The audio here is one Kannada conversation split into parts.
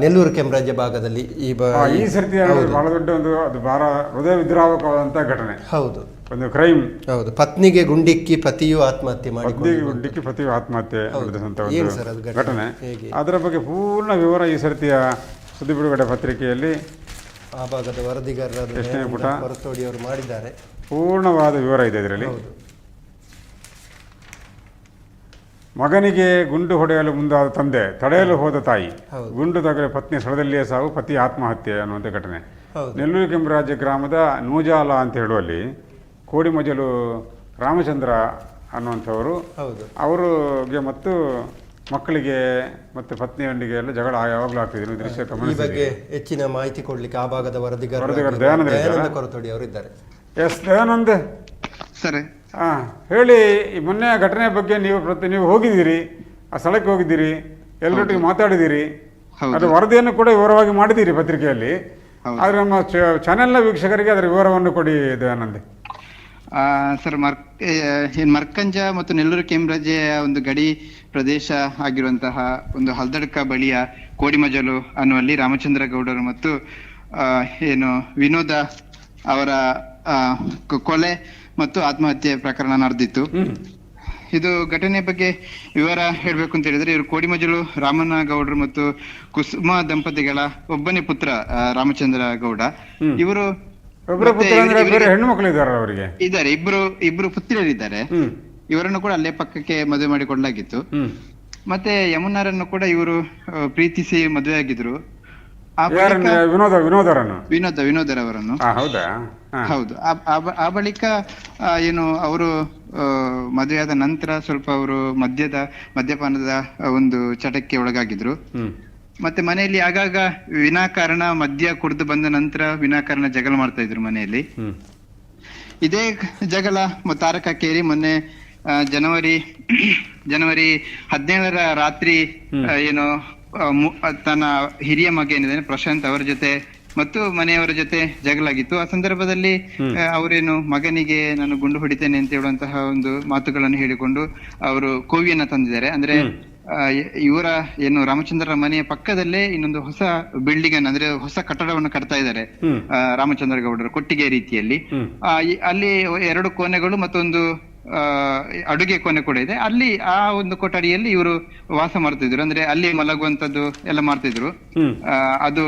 ನೆಲ್ಲೂರು ಕೆಂಬರಾಜ್ಯ ಭಾಗದಲ್ಲಿ ಈ ಬ ಈ ಸರ್ತಿ ಬಹಳ ದೊಡ್ಡ ಒಂದು ಅದು ಬಹಳ ಹೃದಯ ವಿದ್ರಾವಕವಾದಂತಹ ಘಟನೆ. ಹೌದು. ಒಂದು ಕ್ರೈಮ್ ಹೌದು. ಪತ್ನಿಗೆ ಗುಂಡಿಕ್ಕಿ ಪತಿಯು ಆತ್ಮಹತ್ಯೆ ಮಾಡಿ ಪತ್ನಿಗೆ ಗುಂಡಿಕ್ಕಿ ಪತಿಯು ಆತ್ಮಹತ್ಯೆ ಘಟನೆ? ಅದರ ಬಗ್ಗೆ ಪೂರ್ಣ ವಿವರ ಈ ಸರ್ತಿಯ ಸುದ್ದಿ ಬಿಡುಗಡೆ ಪತ್ರಿಕೆಯಲ್ಲಿ ಆ ಭಾಗದ ಪುಟ? ಅವರು ಮಾಡಿದ್ದಾರೆ. ಪೂರ್ಣವಾದ ವಿವರ ಇದೆ ಇದರಲ್ಲಿ ಹೌದು ಮಗನಿಗೆ ಗುಂಡು ಹೊಡೆಯಲು ಮುಂದಾದ ತಂದೆ ತಡೆಯಲು ಹೋದ. ತಾಯಿ. ಗುಂಡು ತಗಲಿ ಪತ್ನಿ ಸ್ಥಳದಲ್ಲಿಯೇ ಸಾವು ಪತಿ ಆತ್ಮಹತ್ಯೆ ಅನ್ನುವಂಥ ಘಟನೆ. ನೆಲ್ಲೂರು ಕೆಂಪರಾಜ್ಯ ಗ್ರಾಮದ ನೂಜಾಲ ಅಂತ ಹೇಳುವಲ್ಲಿ ಕೋಡಿಮಜಲು ರಾಮಚಂದ್ರ ಅನ್ನುವಂಥವರು ಅವರಿಗೆ ಮತ್ತು ಮಕ್ಕಳಿಗೆ ಮತ್ತು ಪತ್ನಿಯೊಂದಿಗೆ ಎಲ್ಲ ಜಗಳ ಯಾವಾಗಲೂ ಆಗ್ತಿದ್ರು ದೃಶ್ಯ ಈ ಬಗ್ಗೆ ಹೆಚ್ಚಿನ ಮಾಹಿತಿ ಕೊಡ್ಲಿಕ್ಕೆ ಆ ಭಾಗದ ವರದಿಗಾರ ದಯಾನಂದ ಇದ್ದಾರಾ? ದಯಾನಂದ ಕೊರತೋಡಿ ಅವರು ಇದ್ದಾರೆ ಎಸ್ ದಯಾನಂದ್. ಸರ್ ಹಾ ಹೇಳಿ ಈ ಮೊನ್ನೆ ಘಟನೆ ಬಗ್ಗೆ ನೀವು ಪ್ರತಿ ನೀವು ಹೋಗಿದ್ದೀರಿ ಆ ಸ್ಥಳಕ್ಕೆ ಹೋಗಿದ್ದೀರಿ ಎಲ್ಲರೊಟ್ಟಿಗೆ ಮಾತಾಡಿದ್ದೀರಿ. ಅದು ವರದಿಯನ್ನು ಕೂಡ ವಿವರವಾಗಿ ಮಾಡಿದ್ದೀರಿ ಪತ್ರಿಕೆಯಲ್ಲಿ. ಆದರೆ ನಮ್ಮ ಚಾನೆಲ್ನ ವೀಕ್ಷಕರಿಗೆ ಅದರ ವಿವರವನ್ನು ಕೊಡಿ ದಯಾನಂದ್ ಸರ್ ಮರ್ ಏನು ಮರ್ಕಂಜ ಮತ್ತು ನೆಲ್ಲೂರು ಕೆಂಬ್ರಜೆಯ ಒಂದು ಗಡಿ ಪ್ರದೇಶ ಆಗಿರುವಂತಹ ಒಂದು ಹಲ್ದಡ್ಕ ಬಳಿಯ ಕೋಡಿಮಜಲು ಅನ್ನುವಲ್ಲಿ ರಾಮಚಂದ್ರ ಗೌಡರು ಮತ್ತು ಆ, ಏನು ವಿನೋದ ಅವರ ಕೊಲೆ ಮತ್ತು ಆತ್ಮಹತ್ಯೆ ಪ್ರಕರಣ ನಡೆದಿತ್ತು. ಇದು ಘಟನೆ ಬಗ್ಗೆ ವಿವರ ಹೇಳ್ಬೇಕು ಅಂತ ಹೇಳಿದ್ರೆ ಇವರು ಕೋಡಿಮಜಲು ರಾಮಣ್ಣ ಗೌಡರು ಮತ್ತು ಕುಸುಮ ದಂಪತಿಗಳ ಒಬ್ಬನೇ ಪುತ್ರ ರಾಮಚಂದ್ರ ಗೌಡ. ಇವರು ಹೆಣ್ಣು ಮಕ್ಕಳು ಇದ್ದಾರ ಅವರಿಗೆ. ಇದ್ದಾರೆ ಇಬ್ರು ಇಬ್ರು ಪುತ್ರಿಯರಿದ್ದಾರೆ. ಇವರನ್ನು ಕೂಡ ಅಲ್ಲೇ ಪಕ್ಕಕ್ಕೆ ಮದುವೆ ಮಾಡಿಕೊಡ್ಲಾಗಿತ್ತು. ಮತ್ತೆ ಯಮುನಾರನ್ನು ಕೂಡ ಇವರು ಪ್ರೀತಿಸಿ ಮದುವೆ ಆಗಿದ್ರು ವಿನೋದ ವಿನೋದರನ್ನು. ವಿನೋದ ವಿನೋದರವರನ್ನು. ಹೌದಾ? ಹೌದು. ಆ- ಬಳಿಕ ಏನು ಅವರು ಮದುವೆಯಾದ ನಂತರ ಸ್ವಲ್ಪ ಅವರು ಮದ್ಯದ ಮದ್ಯಪಾನದ ಒಂದು ಚಟಕ್ಕೆ ಒಳಗಾಗಿದ್ರು. ಮತ್ತೆ ಮನೆಯಲ್ಲಿ ಆಗಾಗ ವಿನಾಕಾರಣ ಮದ್ಯ ಕುಡಿದು ಬಂದ ನಂತರ ವಿನಾಕಾರಣ ಜಗಳ ಮಾಡ್ತಾ ಇದ್ರು ಮನೆಯಲ್ಲಿ. ಇದೇ ಜಗಳ ತಾರಕ ಕೇರಿ ಮೊನ್ನೆ ಜನವರಿ ಜನವರಿ ಹದಿನೇಳರ ರಾತ್ರಿ ಏನು ತನ್ನ ಹಿರಿಯ ಮಗ ಏನಿದ್ದಾನೆ ಪ್ರಶಾಂತ್ ಅವರ ಜೊತೆ ಮತ್ತು ಮನೆಯವರ ಜೊತೆ ಜಗಳಾಗಿತ್ತು. ಆ ಸಂದರ್ಭದಲ್ಲಿ ಅವರೇನು ಮಗನಿಗೆ ನಾನು ಗುಂಡು ಹೊಡಿತೇನೆ ಅಂತ ಹೇಳುವಂತಹ ಒಂದು ಮಾತುಗಳನ್ನು ಹೇಳಿಕೊಂಡು ಅವರು ಕೋವಿಯನ್ನ ತಂದಿದ್ದಾರೆ. ಅಂದ್ರೆ ಇವರ ಏನು ರಾಮಚಂದ್ರರ ಮನೆಯ ಪಕ್ಕದಲ್ಲೇ ಇನ್ನೊಂದು ಹೊಸ ಬಿಲ್ಡಿಂಗ್ ಅನ್ನು ಅಂದ್ರೆ ಹೊಸ ಕಟ್ಟಡವನ್ನು ಕಟ್ತಾ ಇದ್ದಾರೆ ರಾಮಚಂದ್ರ ಗೌಡರು ಕೊಟ್ಟಿಗೆ ರೀತಿಯಲ್ಲಿ. ಆ, ಅಲ್ಲಿ ಎರಡು ಕೋಣೆಗಳು ಮತ್ತೊಂದು ಅಡುಗೆ ಕೋಣೆ ಕೂಡ ಇದೆ. ಅಲ್ಲಿ ಆ ಒಂದು ಕೊಠಡಿಯಲ್ಲಿ ಇವರು ವಾಸ ಮಾಡ್ತಿದ್ರು. ಅಂದ್ರೆ ಅಲ್ಲಿ ಮಲಗುವಂತದ್ದು ಎಲ್ಲ ಮಾಡ್ತಿದ್ರು. ಅದು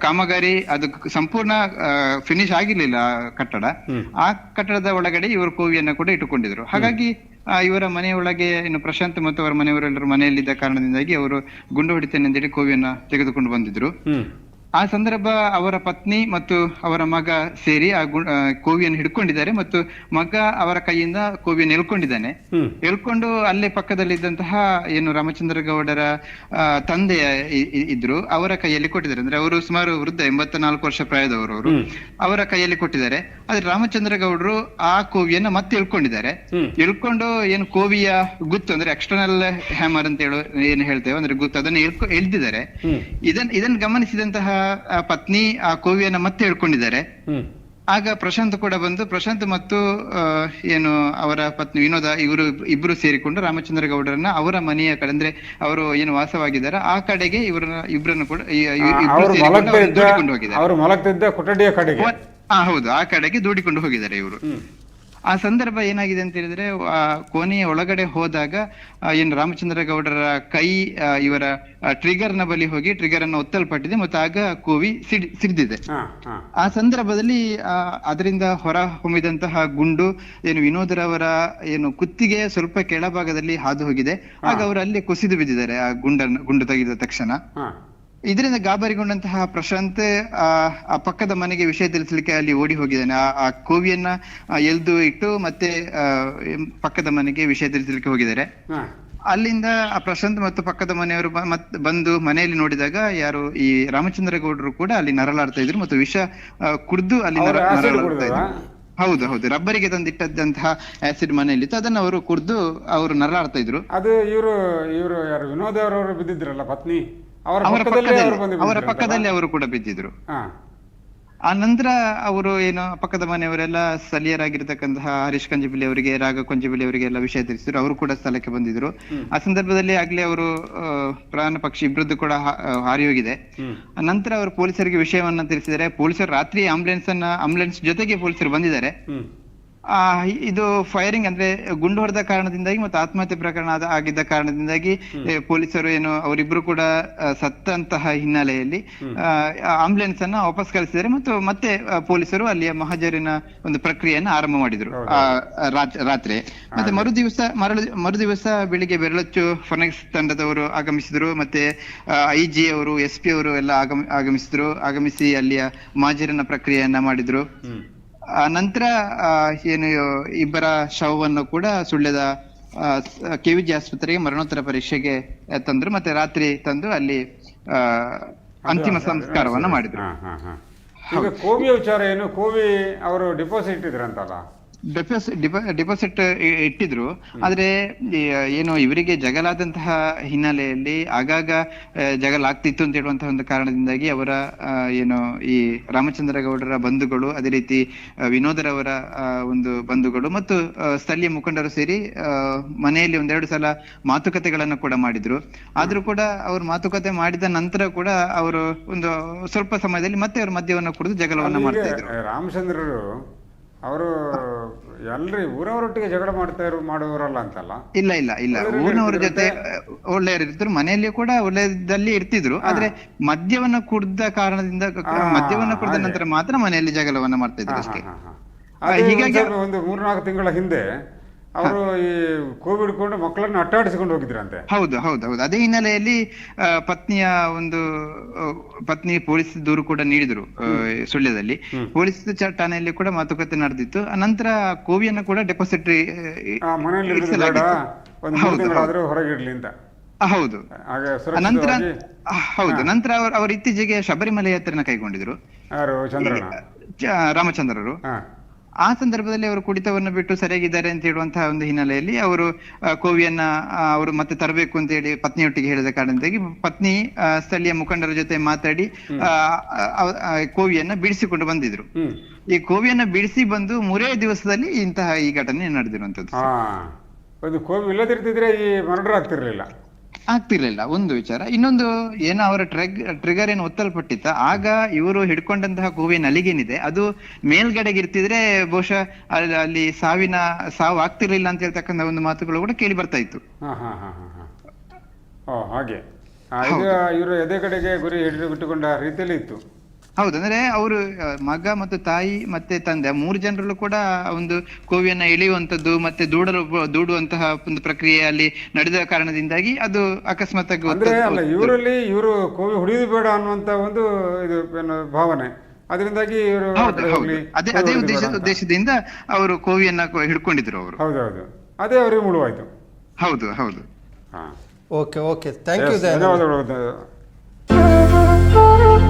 ಕಾಮಗಾರಿ ಅದು ಸಂಪೂರ್ಣ ಫಿನಿಶ್ ಆಗಿರ್ಲಿಲ್ಲ ಆ ಕಟ್ಟಡ. ಆ ಕಟ್ಟಡದ ಒಳಗಡೆ ಇವರು ಕೋವಿಯನ್ನ ಕೂಡ ಇಟ್ಟುಕೊಂಡಿದ್ರು. ಹಾಗಾಗಿ ಆ, ಇವರ ಮನೆಯೊಳಗೆ ಇನ್ನು ಪ್ರಶಾಂತ್ ಮತ್ತು ಅವರ ಮನೆಯವರೆಲ್ಲರೂ ಮನೆಯಲ್ಲಿದ್ದ ಕಾರಣದಿಂದಾಗಿ ಅವರು ಗುಂಡು ಹೊಡಿತೇನೆ ಅಂತೇಳಿ ಕೋವಿಯನ್ನ ತೆಗೆದುಕೊಂಡು ಬಂದಿದ್ರು. ಆ ಸಂದರ್ಭ ಅವರ ಪತ್ನಿ ಮತ್ತು ಅವರ ಮಗ ಸೇರಿ ಆ ಗು- ಕೋವಿಯನ್ನು ಹಿಡ್ಕೊಂಡಿದ್ದಾರೆ ಮತ್ತು ಮಗ ಅವರ ಕೈಯಿಂದ ಕೋವಿಯನ್ನು ಎಳ್ಕೊಂಡಿದ್ದಾನೆ. ಎಳ್ಕೊಂಡು ಅಲ್ಲೇ ಪಕ್ಕದಲ್ಲಿದ್ದಂತಹ ಏನು ರಾಮಚಂದ್ರ ಗೌಡರ ಆ, ತಂದೆ ಇ- ಇ- ಇದ್ರು ಅವರ ಕೈಯಲ್ಲಿ ಕೊಟ್ಟಿದ್ದಾರೆ. ಅಂದ್ರೆ ಅವರು ಸುಮಾರು ವೃದ್ಧ ಎಂಬತ್ತ ನಾಲ್ಕು ವರ್ಷ ಪ್ರಾಯದವರು ಅವರು ಅವರ ಕೈಯಲ್ಲಿ ಕೊಟ್ಟಿದ್ದಾರೆ. ಆದ್ರೆ ರಾಮಚಂದ್ರ ಗೌಡರು ಆ ಕೋವಿಯನ್ನ ಮತ್ತೆ ಎಳ್ಕೊಂಡಿದ್ದಾರೆ. ಎಳ್ಕೊಂಡು ಏನು ಕೋವಿಯ ಗುತ್ತು ಅಂದ್ರೆ ಎಕ್ಸ್ಟರ್ನಲ್ ಹ್ಯಾಮರ್ ಅಂತ ಹೇಳೋ ಏನು ಹೇಳ್ತೇವೆ ಅಂದ್ರೆ ಗುತ್ತು ಅದನ್ನ ಎಳ್ಕೊ ಎಳ್ದಿದ್ದಾರೆ. ಇದನ್ ಇದನ್ನ ಗಮನಿಸಿದಂತಹ ಪತ್ನಿ ಆ ಕೋವಿಯನ್ನ ಮತ್ತೆ ಎಳ್ಕೊಂಡಿದ್ದಾರೆ ಹ್ಮ್. ಆಗ ಪ್ರಶಾಂತ್ ಕೂಡ ಬಂದು ಪ್ರಶಾಂತ್ ಮತ್ತು ಏನು ಅವರ ಪತ್ನಿ ವಿನೋದ ಇವರು ಇಬ್ರು ಸೇರಿಕೊಂಡು ರಾಮಚಂದ್ರ ಗೌಡರನ್ನ ಅವರ ಮನೆಯ ಕಡೆ ಅಂದ್ರೆ ಅವರು ಏನು ವಾಸವಾಗಿದ್ದಾರೆ ಆ ಕಡೆಗೆ ಇವರನ್ನ ಇಬ್ಬರನ್ನು ಕೂಡ ಹೋಗಿದ್ದಾರೆ. ಹೌದು. ಆ ಕಡೆಗೆ ದೂಡಿಕೊಂಡು ಹೋಗಿದ್ದಾರೆ ಇವರು. ಆ ಸಂದರ್ಭ ಏನಾಗಿದೆ ಅಂತ ಹೇಳಿದ್ರೆ ಆ ಕೋಣೆಯ ಒಳಗಡೆ ಹೋದಾಗ ಏನ್ ರಾಮಚಂದ್ರ ಗೌಡರ ಕೈ ಇವರ ಟ್ರಿಗರ್ನ ಬಳಿ ಹೋಗಿ ಟ್ರಿಗರ್ ಅನ್ನು ಒತ್ತಲ್ಪಟ್ಟಿದೆ ಮತ್ತು ಆಗ ಕೋವಿ ಸಿಡ್ ಸಿಡಿದಿದೆ. ಆ ಸಂದರ್ಭದಲ್ಲಿ ಆ, ಅದರಿಂದ ಹೊರ ಹೊಮ್ಮಿದಂತಹ ಗುಂಡು ಏನು ವಿನೋದರವರ ಏನು ಕುತ್ತಿಗೆ ಸ್ವಲ್ಪ ಕೆಳಭಾಗದಲ್ಲಿ ಹಾದು ಹೋಗಿದೆ. ಆಗ ಅವರು ಅಲ್ಲಿ ಕುಸಿದು ಬಿದ್ದಿದ್ದಾರೆ ಆ ಗುಂಡನ್ನು ಗುಂಡು ತೆಗೆದ ತಕ್ಷಣ. ಇದರಿಂದ ಗಾಬರಿಗೊಂಡಂತಹ ಪ್ರಶಾಂತ್ ಆ ಪಕ್ಕದ ಮನೆಗೆ ವಿಷಯ ತಿಳಿಸ್ಲಿಕ್ಕೆ ಅಲ್ಲಿ ಓಡಿ ಹೋಗಿದ್ದಾನೆ. ಆ ಕೋವಿಯನ್ನ ಎಲ್ದು ಇಟ್ಟು ಮತ್ತೆ ಪಕ್ಕದ ಮನೆಗೆ ವಿಷಯ ತಿಳಿಸ್ಲಿಕ್ಕೆ ಹೋಗಿದ್ದಾರೆ. ಅಲ್ಲಿಂದ ಆ ಪ್ರಶಾಂತ್ ಮತ್ತು ಪಕ್ಕದ ಮನೆಯವರು ಮತ್ ಬಂದು ಮನೆಯಲ್ಲಿ ನೋಡಿದಾಗ ಯಾರು ಈ ರಾಮಚಂದ್ರ ಗೌಡರು ಕೂಡ ಅಲ್ಲಿ ನರಳಾಡ್ತಾ ಇದ್ರು ಮತ್ತು ವಿಷ ಕುಡಿದು ಅಲ್ಲಿ ನರಳಾಡ್ತಾ ಇದ್ರು. ಹೌದು ಹೌದು. ರಬ್ಬರಿಗೆ ತಂದಿಟ್ಟಂತಹ ಆಸಿಡ್ ಮನೆಯಲ್ಲಿತ್ತು. ಅದನ್ನ ಅವರು ಕುಡ್ದು ಅವರು ನರಳಾಡ್ತಾ ಇದ್ರು. ಅದು ಇವರು ಇವರು ಯಾರು? ವಿನೋದ್ ಅವರವರು ಬಿದ್ದಿದ್ರಲ್ಲ ಪತ್ನಿ? ಅವರ ಪಕ್ಕದಲ್ಲಿ ಅವರು ಕೂಡ ಬಿದ್ದಿದ್ರು. ಆ ನಂತರ ಅವರು ಏನು ಪಕ್ಕದ ಮನೆಯವರೆಲ್ಲ ಸ್ಥಳೀಯರಾಗಿರ್ತಕ್ಕಂತಹ ಹರೀಶ್ ಕಂಜಿಬಿಲಿ ಅವರಿಗೆ ರಾಘ ಕಂಜಿಬಿಲಿ ಅವರಿಗೆ ಎಲ್ಲ ವಿಷಯ ತಿಳಿಸಿದ್ರು. ಅವರು ಕೂಡ ಸ್ಥಳಕ್ಕೆ ಬಂದಿದ್ರು. ಆ ಸಂದರ್ಭದಲ್ಲಿ ಆಗ್ಲೇ ಅವರು ಪ್ರಾಣ ಪಕ್ಷಿ ಇಬ್ಬರದ್ದು ಕೂಡ ಹಾರಿ ಹೋಗಿದೆ ಆ ನಂತರ ಅವರು ಪೊಲೀಸರಿಗೆ ವಿಷಯವನ್ನ ತಿಳಿಸಿದರೆ ಪೊಲೀಸರು ರಾತ್ರಿ ಆಂಬುಲೆನ್ಸ್ ಅನ್ನ ಆಂಬುಲೆನ್ಸ್ ಜೊತೆಗೆ ಪೊಲೀಸರು ಬಂದಿದ್ದಾರೆ. ಇದು ಫೈರಿಂಗ್ ಅಂದ್ರೆ ಗುಂಡು ಹೊಡೆದ ಕಾರಣದಿಂದಾಗಿ ಮತ್ತು ಆತ್ಮಹತ್ಯೆ ಪ್ರಕರಣ ಆಗಿದ್ದ ಕಾರಣದಿಂದಾಗಿ ಪೊಲೀಸರು ಏನು ಅವರಿಬ್ರು ಕೂಡ ಆ, ಸತ್ತಂತಹ ಹಿನ್ನೆಲೆಯಲ್ಲಿ ಆಂಬುಲೆನ್ಸ್ ಅನ್ನ ವಾಪಸ್ ಕಳಿಸಿದ್ದಾರೆ ಮತ್ತು ಮತ್ತೆ ಪೊಲೀಸರು ಅಲ್ಲಿಯ ಮಹಜರಿನ ಒಂದು ಪ್ರಕ್ರಿಯೆಯನ್ನ ಆರಂಭ ಮಾಡಿದ್ರು ಆ, ರಾತ್- ರಾತ್ರಿ. ಮತ್ತೆ ಮರುದಿವಸ ಮರಳು ಮರು ದಿವಸ ಬೆಳಿಗ್ಗೆ ಬೆರಳಚ್ಚು ಫೊನೆಕ್ಸ್ ತಂಡದವರು ಆಗಮಿಸಿದ್ರು ಮತ್ತೆ ಐ ಜಿ ಅವರು ಎಸ್ ಪಿ ಅವರು ಎಲ್ಲ ಆಗಮ ಆಗಮಿಸಿದ್ರು ಆಗಮಿಸಿ ಅಲ್ಲಿಯ ಮಹಜರಿನ ಪ್ರಕ್ರಿಯೆಯನ್ನ ಮಾಡಿದ್ರು. ಆ ನಂತರ ಆ, ಏನು ಇಬ್ಬರ ಶವವನ್ನು ಕೂಡ ಸುಳ್ಯದ ಕೆವಿಜಿ ಆಸ್ಪತ್ರೆಗೆ ಮರಣೋತ್ತರ ಪರೀಕ್ಷೆಗೆ ತಂದ್ರು ಮತ್ತೆ ರಾತ್ರಿ ತಂದು ಅಲ್ಲಿ ಆ, ಅಂತಿಮ ಸಂಸ್ಕಾರವನ್ನ ಮಾಡಿದ್ರು. ಕೋವಿಯ ವಿಚಾರ ಏನು? ಕೋವಿ ಅವರು ಡಿಪಾಸಿಟ್ ಇದ್ರಂತಲ್ಲ? ಡೆಪಾಸಿಟ್ ಡಿಪಾಸಿಟ್ ಇಟ್ಟಿದ್ರು. ಆದ್ರೆ ಏನು ಇವರಿಗೆ ಜಗಲಾದಂತಹ ಹಿನ್ನೆಲೆಯಲ್ಲಿ ಆಗಾಗ ಜಗಳ ಆಗ್ತಿತ್ತು ಅಂತ ಹೇಳುವಂತಹ ಒಂದು ಕಾರಣದಿಂದಾಗಿ ಅವರ ಏನು ಈ ರಾಮಚಂದ್ರ ಗೌಡರ ಬಂಧುಗಳು ಅದೇ ರೀತಿ ವಿನೋದರವರ ಒಂದು ಬಂಧುಗಳು ಮತ್ತು ಸ್ಥಳೀಯ ಮುಖಂಡರು ಸೇರಿ ಮನೆಯಲ್ಲಿ ಒಂದೆರಡು ಸಲ ಮಾತುಕತೆಗಳನ್ನು ಕೂಡ ಮಾಡಿದ್ರು. ಆದ್ರೂ ಕೂಡ ಅವರು ಮಾತುಕತೆ ಮಾಡಿದ ನಂತರ ಕೂಡ ಅವರು ಒಂದು ಸ್ವಲ್ಪ ಸಮಯದಲ್ಲಿ ಮತ್ತೆ ಅವರು ಮದ್ಯವನ್ನು ಕುಡಿದು ಜಗಳವನ್ನ ಮಾಡ್ತಾ ಇದ್ರು. ರಾಮಚಂದ್ರರು ಅವರು ಎಲ್ರಿ ಊರವರೊಟ್ಟಿಗೆ ಜಗಳ ಮಾಡ್ತಾ ಇರೋ ಮಾಡುವವರಲ್ಲ ಅಂತಲ್ಲ? ಇಲ್ಲ ಇಲ್ಲ ಇಲ್ಲ. ಊರಿನವ್ರ ಜೊತೆ ಒಳ್ಳೆಯವರಿದ್ರು ಮನೆಯಲ್ಲಿ ಕೂಡ ಒಳ್ಳೆಯದಲ್ಲಿ ಇರ್ತಿದ್ರು. ಆದ್ರೆ ಮದ್ಯವನ್ನ ಕುಡ್ದ ಕಾರಣದಿಂದ ಮದ್ಯವನ್ನು ಕುಡಿದ ನಂತರ ಮಾತ್ರ ಮನೆಯಲ್ಲಿ ಜಗಳವನ್ನ ಮಾಡ್ತಾ ಇದ್ರು ಅಷ್ಟೇ. ಹೀಗಾಗಿ- ಒಂದು ಮೂರ್ನಾಲ್ಕು ತಿಂಗಳ ಹಿಂದೆ ಅವರು ಈ ಕೋವಿಡ್ ಕೊಂಡು ಮಕ್ಕಳನ್ನು ಅಟ್ಟಾಡಿಸಿಕೊಂಡು ಹೋಗಿದ್ರಂತೆ. ಹೌದು ಹೌದು ಹೌದು. ಅದೇ ಹಿನ್ನೆಲೆಯಲ್ಲಿ ಪತ್ನಿಯ ಒಂದು ಪತ್ನಿ ಪೊಲೀಸ್ ದೂರು ಕೂಡ ನೀಡಿದ್ರು ಸುಳ್ಯದಲ್ಲಿ. ಪೊಲೀಸ್ ಠಾಣೆಯಲ್ಲಿ ಕೂಡ ಮಾತುಕತೆ ನಡೆದಿತ್ತು. ನಂತರ ಕೋವಿಯನ್ನ ಕೂಡ ಡೆಪಾಸಿಟ್ರಿ ಹೊರಗಿಡ್ಲಿ ಅಂತ. ಹೌದು. ನಂತರ ಹೌದು. ನಂತರ ಅವರು ಇತ್ತೀಚೆಗೆ ಶಬರಿಮಲೆ ಯಾತ್ರೆನ ಕೈಗೊಂಡಿದ್ರು. ರಾಮಚಂದ್ರರು. ಆ ಸಂದರ್ಭದಲ್ಲಿ ಅವರು ಕುಡಿತವನ್ನು ಬಿಟ್ಟು ಸರಿಯಾಗಿದ್ದಾರೆ ಅಂತ ಹೇಳುವಂತಹ ಒಂದು ಹಿನ್ನೆಲೆಯಲ್ಲಿ ಅವರು ಕೋವಿಯನ್ನ ಅವರು ಮತ್ತೆ ತರಬೇಕು ಅಂತ ಹೇಳಿ ಪತ್ನಿಯೊಟ್ಟಿಗೆ ಹೇಳಿದ ಕಾರಣದಿಂದಾಗಿ ಪತ್ನಿ ಸ್ಥಳೀಯ ಮುಖಂಡರ ಜೊತೆ ಮಾತಾಡಿ ಕೋವಿಯನ್ನ ಬಿಡಿಸಿಕೊಂಡು ಬಂದಿದ್ರು. ಈ ಕೋವಿಯನ್ನ ಬಿಡಿಸಿ ಬಂದು ಮೂರೇ ದಿವಸದಲ್ಲಿ ಇಂತಹ ಈ ಘಟನೆ ನಡೆದಿರುವಂತದ್ದು ಕೋವಿ ಇಲ್ಲದಿರ್ತಿದ್ರೆ ಈ ಮರ್ಡರ್ ಆಗ್ತಿರ್ಲಿಲ್ಲ. ಆಗ್ತಿರ್ಲಿಲ್ಲ. ಒಂದು ವಿಚಾರ. ಇನ್ನೊಂದು ಏನೋ ಅವರ ಟ್ರೆಗ್ ಟ್ರಿಗರ್ ಏನು ಒತ್ತಲ್ಪಟ್ಟಿತ್ತ? ಆಗ ಇವರು ಹಿಡ್ಕೊಂಡಂತಹ ಕೋವಿ ನಲಿಗೇನಿದೆ? ಅದು ಮೇಲ್ಗಡೆಗೆ ಇರ್ತಿದ್ರೆ ಬಹುಶಃ ಅಲ್ಲಿ ಅಲ್ಲಿ ಸಾವಿನ ಸಾವು ಆಗ್ತಿರ್ಲಿಲ್ಲ ಅಂತ ಹೇಳ್ತಕ್ಕಂಥ ಒಂದು ಮಾತುಗಳು ಕೂಡ ಕೇಳಿ ಬರ್ತಾ ಇತ್ತು. ಹಾಗೆ. ಇವರು ಎದೆ ಕಡೆಗೆ ಗುರಿ ಹಿಡಿದು ಬಿಟ್ಟುಕೊಂಡ ರೀತಿಯಲ್ಲಿ ಇತ್ತು. ಹೌದು ಅಂದ್ರೆ ಅವರು ಮಗ ಮತ್ತು ತಾಯಿ ಮತ್ತೆ ತಂದೆ ಮೂರು ಜನರಲ್ಲೂ ಕೂಡ ಒಂದು ಕೋವಿಯನ್ನ ಎಳೆಯುವಂತದ್ದು ಮತ್ತೆ ದೂಡಲು ದೂಡುವಂತಹ ಒಂದು ಪ್ರಕ್ರಿಯೆ ಅಲ್ಲಿ ನಡೆದ ಕಾರಣದಿಂದಾಗಿ ಅದು ಅಕಸ್ಮಾತ್ ಆಗಿ ಅಂದ್ರೆ ಅಲ್ಲ ಇವರಲ್ಲಿ ಇವರು ಕೋವಿ ಹೊಡೆಯುದು ಬೇಡ ಅನ್ನುವಂತ ಒಂದು ಇದು ಭಾವನೆ. ಅದರಿಂದಾಗಿ ಇವರು ಅದೇ ಅದೇ ಉದ್ದೇಶ ಉದ್ದೇಶದಿಂದ ಅವರು ಕೋವಿಯನ್ನ ಕೊ- ಹಿಡ್ಕೊಂಡಿದ್ರು ಅವರು. ಹೌದೌದು. ಅದೇ ಅವರಿಗೆ ಮುಳುವಾಯ್ತು. ಹೌದು ಹೌದು. ಹಾ. Okay okay. ಥ್ಯಾಂಕ್ ಯು ಧನ್ಯವಾದಗಳು